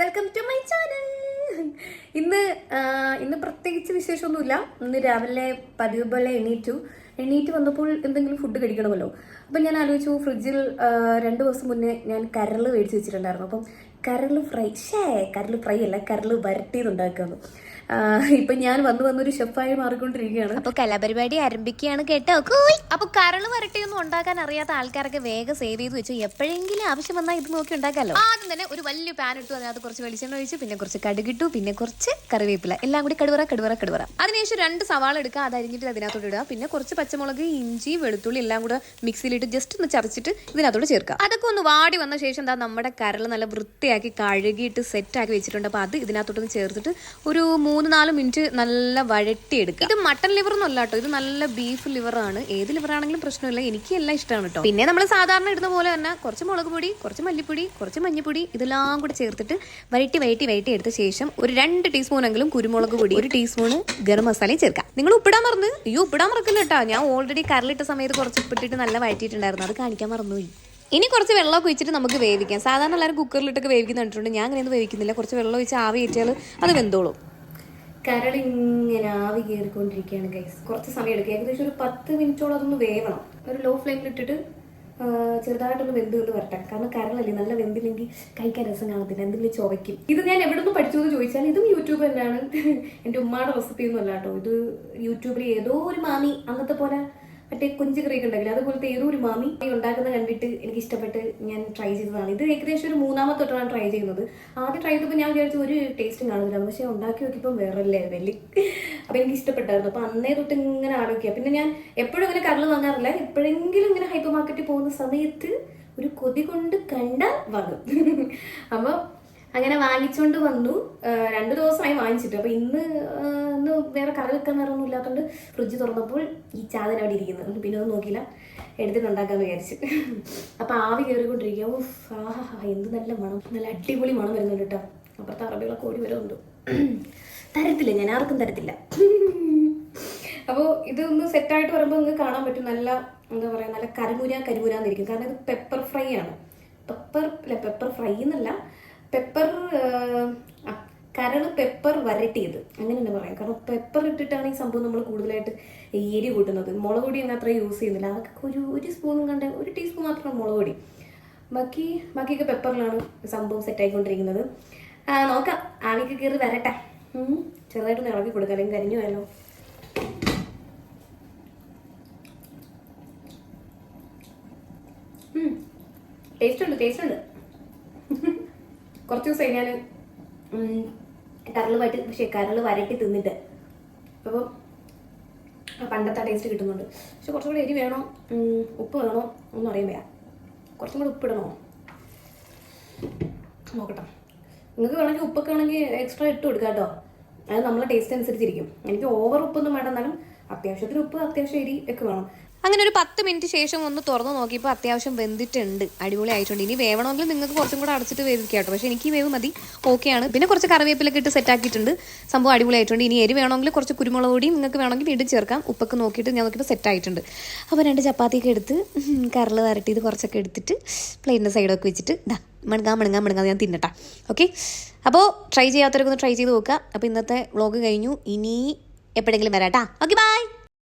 Welcome to my channel ഇന്ന് ഇന്ന് പ്രത്യേകിച്ച് വിശേഷമൊന്നുമില്ല. ഇന്ന് രാവിലെ പതിവ് പോലെ എണീറ്റു. എണീറ്റ് വന്നപ്പോൾ എന്തെങ്കിലും ഫുഡ് കഴിക്കണമല്ലോ. അപ്പം ഞാൻ ആലോചിച്ചു ഫ്രിഡ്ജിൽ രണ്ട് ദിവസം മുന്നേ ഞാൻ കരൽ മേടിച്ച് വെച്ചിട്ടുണ്ടായിരുന്നു. അപ്പം കരൽ ഫ്രൈ ഷേ കരൽ ഫ്രൈ അല്ല കരൾ വരട്ടിയതുണ്ടാക്കുന്നു. ഇപ്പൊ ഞാൻ വന്ന് വന്നൊരു ഷെഫായി മാറിക്കൊണ്ടിരിക്കുകയാണ്. അപ്പൊ കലാപരിപാടി ആരംഭിക്കുകയാണ് കേട്ടോ. അപ്പൊ കരൾ വരട്ടിയൊന്നും ഉണ്ടാക്കാൻ അറിയാത്ത ആൾക്കാരൊക്കെ വേഗം സേവ് ചെയ്ത് വെച്ചു. എപ്പോഴെങ്കിലും ആവശ്യം വന്നാൽ ഇത് നോക്കി ഉണ്ടാക്കാലോ. ആദ്യം തന്നെ ഒരു വലിയ പാൻ ഇട്ടു അതിനകത്ത് കുറച്ച് വെളിച്ചെണ്ണ ഒഴിച്ചു പിന്നെ കുറച്ച് കടുകിട്ടു പിന്നെ കുറച്ച് കറിവേപ്പില. എല്ലാം കൂടി കടുവറ കടുവറ കടുവറ. അതിനുശേഷം രണ്ട് സവാള എടുക്കുക. അത് അരിഞ്ഞിട്ട് അതിനകത്തോട്ട് ഇടുക. പിന്നെ കുറച്ച് പച്ചമുളക് ഇഞ്ചി വെളുത്തുള്ളി എല്ലാം കൂടെ മിക്സിയിലിട്ട് ജസ്റ്റ് ഒന്ന് ചതച്ചിട്ട് ഇതിനകത്തോട്ട് ചേർക്കുക. അതൊക്കെ ഒന്ന് വാടി വന്ന ശേഷം എന്താ നമ്മുടെ കരൾ നല്ല വൃത്തിയാക്കി കഴുകിയിട്ട് സെറ്റാക്കി വെച്ചിട്ടുണ്ട്. അപ്പൊ അത് ഇതിനകത്തോട്ട് ചേർത്തിട്ട് ഒരു മൂന്ന് നാല് മിനിറ്റ് നല്ല വഴട്ടിയെടുക്കുക ഇത് മട്ടൺ ലിവർ ഒന്നും അല്ല കേട്ടോ. ഇത് നല്ല ബീഫ് ആണ്. ഏത് ലിവർ ആണെങ്കിലും പ്രശ്നമില്ല. എനിക്ക് എല്ലാം ഇഷ്ടമാണ് കേട്ടോ. പിന്നെ നമ്മൾ സാധാരണ ഇടുന്ന പോലെ തന്നെ കുറച്ച് മുളക് പൊടി കുറച്ച് മല്ലിപ്പൊടി കുറച്ച് മഞ്ഞപ്പൊടി ഇതെല്ലാം കൂടെ ചേർത്തിട്ട് വഴറ്റി വഴറ്റി വഴറ്റി എടുത്ത ശേഷം ഒരു രണ്ട് ടീസ്പൂണെങ്കിലും കുരുമുളക് പൊടി ഒരു ടീസ്പൂൺ ഗരം മസാലയും ചേർക്കാം. നിങ്ങൾ ഉപ്പിടാൻ മറന്ന് അയ്യോ ഉപ്പിടാൻ മറക്കില്ല കേട്ടോ. ഞാൻ ഓൾറെഡി കരളിട്ട സമയത്ത് കുറച്ച് ഉപ്പിട്ടിട്ട് നല്ല വഴറ്റിയിട്ടുണ്ടായിരുന്നു അത് കാണിക്കാൻ മറന്നു ഇനി കുറച്ച് വെള്ളമൊക്കെ ഒഴിച്ചിട്ട് നമുക്ക് വേവിക്കാം. സാധാരണ എല്ലാവരും കുക്കറിലിട്ടൊക്കെ കണ്ടിട്ടുണ്ട്. ഞാൻ അങ്ങനെയൊന്നും വേവിക്കുന്നില്ല. കുറച്ച് വെള്ളം ഒഴിച്ച് ആവി കയറ്റിയാൽ അത് വെന്തോളും. കരൾ ഇങ്ങനെ ആവി കയറിക്കൊണ്ടിരിക്കുകയാണ് ഗൈസ് കുറച്ച് സമയം എടുക്കുക ഏകദേശം ഒരു പത്ത് മിനിറ്റോളം അതൊന്ന് വേവണം. ഒരു ലോ ഫ്ലെയിമിൽ ഇട്ടിട്ട് ചെറുതായിട്ടൊന്ന് വെന്ത് കൊണ്ട് വരട്ടെ. കാരണം കരളല്ലേ നല്ല വെന്തില്ലെങ്കിൽ കഴിക്കാൻ രസം കാണത്തില്ല. എന്തെങ്കിലും ചുവയ്ക്കും. ഇത് ഞാൻ എവിടെ നിന്ന് പഠിച്ചു എന്ന് ചോദിച്ചാൽ ഇതും യൂട്യൂബ് തന്നെയാണ്. എന്റെ ഉമ്മയുടെ റെസിപ്പി ഒന്നും അല്ല കേട്ടോ. ഇത് യൂട്യൂബിൽ ഏതോ ഒരു മാമി അന്നത്തെ പോലെ മറ്റേ കുഞ്ചു കറിയൊക്കെ ഉണ്ടെങ്കിൽ അതുപോലത്തെ ഏതോ ഒരു മാമി ഉണ്ടാക്കുന്ന കണ്ടിട്ട് എനിക്ക് ഇഷ്ടപ്പെട്ട് ഞാൻ ട്രൈ ചെയ്തതാണ്. ഇത് ഏകദേശം ഒരു മൂന്നാമത്തെ തൊട്ടാണ് ട്രൈ ചെയ്യുന്നത്. ആദ്യം ട്രൈ ചെയ്തപ്പോൾ ഞാൻ വിചാരിച്ചു ഒരു ടേസ്റ്റും കാണുന്നില്ല. പക്ഷേ ഉണ്ടാക്കി നോക്കിയപ്പോൾ വേറെ ലെവലിൽ അപ്പം എനിക്ക് ഇഷ്ടപ്പെട്ടായിരുന്നു. അപ്പം അന്നേ തൊട്ട് ഇങ്ങനെ ആലോചിക്കുക. പിന്നെ ഞാൻ എപ്പോഴും അങ്ങനെ കടൽ വാങ്ങാറില്ല. എപ്പോഴെങ്കിലും ഇങ്ങനെ ഹൈപ്പർ മാർക്കറ്റിൽ പോകുന്ന സമയത്ത് ഒരു കൊതി കൊണ്ട് കണ്ട വാങ്ങും. അപ്പോൾ അങ്ങനെ വാങ്ങിച്ചുകൊണ്ട് വന്നു. രണ്ട് ദിവസമായി വാങ്ങിച്ചിട്ട്. അപ്പോൾ ഇന്ന് വേറെ കറി വെക്കാൻ വേറെ ഒന്നും ഇല്ലാത്തതുകൊണ്ട് ഫ്രിഡ്ജ് തുറന്നപ്പോൾ ഈ ചാതൻ അവിടെ ഇരിക്കുന്നത് അതുകൊണ്ട് പിന്നെ ഒന്നും നോക്കിയില്ല. എടുത്തിട്ട് ഉണ്ടാക്കാന്ന് വിചാരിച്ചു. അപ്പൊ ആവി കയറിക്കൊണ്ടിരിക്കുക ഓ ആഹാ എന്ത് നല്ല മണം. നല്ല അടിപൊളി മണം വരുന്നുണ്ട് കേട്ടോ. അപ്പുറത്തെ അറബികളൊക്കെ ഓടി ഉണ്ട് തരത്തില്ല. ഞാൻ ആർക്കും തരത്തില്ല. അപ്പോൾ ഇതൊന്ന് സെറ്റായിട്ട് വരുമ്പോൾ നിങ്ങൾക്ക് കാണാൻ പറ്റും. നല്ല എന്താ പറയുക നല്ല കരിമുര കരിമുരാന്നിരിക്കും കാരണം ഇത് പെപ്പർ ഫ്രൈ ആണ്. പെപ്പർ അല്ല പെപ്പർ ഫ്രൈ എന്നല്ല. പെപ്പർ കരൾ പെപ്പർ വരട്ടിയത്. അങ്ങനെ തന്നെ പറയാം. കാരണം പെപ്പർ ഇട്ടിട്ടാണ് ഈ സംഭവം നമ്മൾ കൂടുതലായിട്ട് എരി കൂട്ടുന്നത്. മുളക് പൊടി ഒന്നും അത്ര യൂസ് ചെയ്യുന്നില്ല. അതൊക്കെ ഒരു ഒരു സ്പൂണും കണ്ട ഒരു ടീസ്പൂൺ മാത്രമാണ് മുളക് പൊടി. ബാക്കി ബാക്കിയൊക്കെ പെപ്പറിലാണ് സംഭവം സെറ്റ് ആയിക്കൊണ്ടിരിക്കുന്നത്. ആ, നോക്കാം. ആവിക്ക് കയറി വരട്ടെ. ചെറുതായിട്ട് ചെറുതായിട്ടൊന്ന് ഇളക്കി കൊടുക്കാം. അല്ലെങ്കിൽ കരിഞ്ഞു പോയല്ലോ ടേസ്റ്റ് ഉണ്ട് ടേസ്റ്റ് ഉണ്ട്. കുറച്ച് ദിവസമായി ഞാൻ കരൾ വരട്ടി പക്ഷേ കരൾ വരട്ടി തിന്നിട്ട്. അപ്പോൾ പണ്ടത്തെ ടേസ്റ്റ് കിട്ടുന്നുണ്ട്. പക്ഷെ കുറച്ചും കൂടി എരി വേണോ ഉപ്പ് വേണോ ഒന്നും അറിയാൻ വയ്യ കുറച്ചും കൂടി ഉപ്പിടണോ നോക്കട്ടെ. നിങ്ങൾക്ക് വേണമെങ്കിൽ ഉപ്പൊക്കെ വേണമെങ്കിൽ എക്സ്ട്രാ ഇട്ട് കൊടുക്കാം കേട്ടോ. അത് നമ്മളെ ടേസ്റ്റ് അനുസരിച്ചിരിക്കും. എനിക്ക് ഓവർ ഉപ്പൊന്നും വേണ്ട അത്യാവശ്യത്തിന് ഉപ്പ് അത്യാവശ്യം എരി ഒക്കെ വേണം. അങ്ങനെ ഒരു പത്ത് മിനിറ്റ് ശേഷം ഒന്ന് തുറന്നു നോക്കിയപ്പോൾ അത്യാവശ്യം വെന്തിട്ടുണ്ട്. അടിപൊളി ആയിട്ടുണ്ട്. ഇനി വേവണമെങ്കിൽ നിങ്ങൾക്ക് കുറച്ചും കൂടെ അടച്ചിട്ട് വേവിക്കാം കേട്ടോ. പക്ഷേ എനിക്ക് വേവ് മതി. ഓക്കെയാണ് പിന്നെ കുറച്ച് കറിവേപ്പിലൊക്കെ ഇട്ട് സെറ്റ് ആക്കിയിട്ടുണ്ട്. സംഭവം അടിപൊളി ആയിട്ടുണ്ട്. ഇനി എരി വേണമെങ്കിൽ കുറച്ച് കുരുമുളക് പൊടിയും നിങ്ങൾക്ക് വേണമെങ്കിൽ വീണ്ടും ചേർക്കാം. ഉപ്പൊക്കെ നോക്കിയിട്ട് ഞാൻ നോക്കിയപ്പോൾ സെറ്റ് ആയിട്ടുണ്ട്. അപ്പോൾ രണ്ട് ചപ്പാത്തിയൊക്കെ എടുത്ത് കരൾ വരട്ടിയത് കുറച്ചൊക്കെ എടുത്തിട്ട് പ്ലേറ്റിന്റെ സൈഡൊക്കെ വെച്ചിട്ട് ഇതാ മണങ്ങാൻ മണങ്ങാൻ മണങ്ങാൻ ഞാൻ തിന്നട്ടാ. ഓക്കെ അപ്പോൾ ട്രൈ ചെയ്യാത്തവരൊക്കെ ഒന്ന് ട്രൈ ചെയ്ത് നോക്കുക. അപ്പോൾ ഇന്നത്തെ വ്ളോഗ് കഴിഞ്ഞു. ഇനി എപ്പോഴെങ്കിലും വരാട്ടാ ഓക്കെ ബൈ